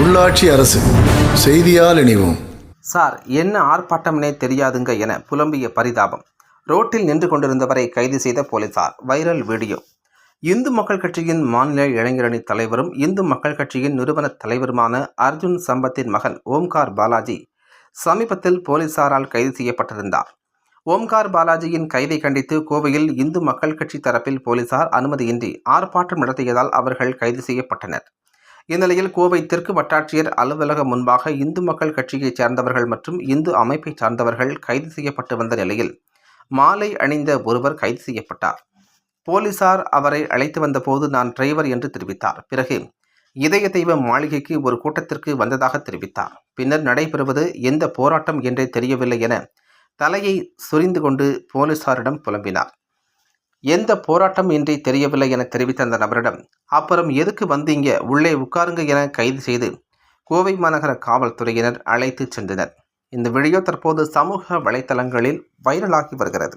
உள்ளாட்சி அரசு செய்தியால் இணைவோம். சார் என்ன ஆர்ப்பாட்டம்னே தெரியாதுங்க என புலம்பிய பரிதாபம். ரோட்டில் நின்று கொண்டிருந்தவரை கைது செய்த போலீசார் வைரல் வீடியோ. இந்து மக்கள் கட்சியின் மாநில இளைஞரணி தலைவரும் இந்து மக்கள் கட்சியின் நிறுவன தலைவருமான அர்ஜுன் சம்பத்தின் மகன் ஓம்கார் பாலாஜி சமீபத்தில் போலீசாரால் கைது செய்யப்பட்டிருந்தார். ஓம்கார் பாலாஜியின் கைதை கண்டித்து கோவையில் இந்து மக்கள் கட்சி தரப்பில் போலீசார் அனுமதியின்றி ஆர்ப்பாட்டம் நடத்தியதால் அவர்கள் கைது செய்யப்பட்டனர். இந்நிலையில் கோவை தெற்கு வட்டாட்சியர் அலுவலகம் முன்பாக இந்து மக்கள் கட்சியைச் சேர்ந்தவர்கள் மற்றும் இந்து அமைப்பைச் சார்ந்தவர்கள் கைது செய்யப்பட்டு வந்த நிலையில் மாலை அணிந்த ஒருவர் கைது செய்யப்பட்டார். போலீசார் அவரை அழைத்து வந்தபோது நான் டிரைவர் என்று தெரிவித்தார். பிறகு இதய தெய்வ மாளிகைக்கு ஒரு கூட்டத்திற்கு வந்ததாக தெரிவித்தார். பின்னர் நடைபெறுவது எந்த போராட்டம் என்றே தெரியவில்லை என தலையை சொரிந்து கொண்டு போலீசாரிடம் புலம்பினார். எந்த போராட்டம் இன்றி தெரியவில்லை என தெரிவித்த அந்த நபரிடம் அப்புறம் எதுக்கு வந்தீங்க? உள்ளே உட்காருங்க என கைது செய்து கோவை மாநகர காவல்துறையினர் அழைத்து சென்றனர். இந்த வீடியோ தற்போது சமூக வலைத்தளங்களில் வைரலாகி வருகிறது.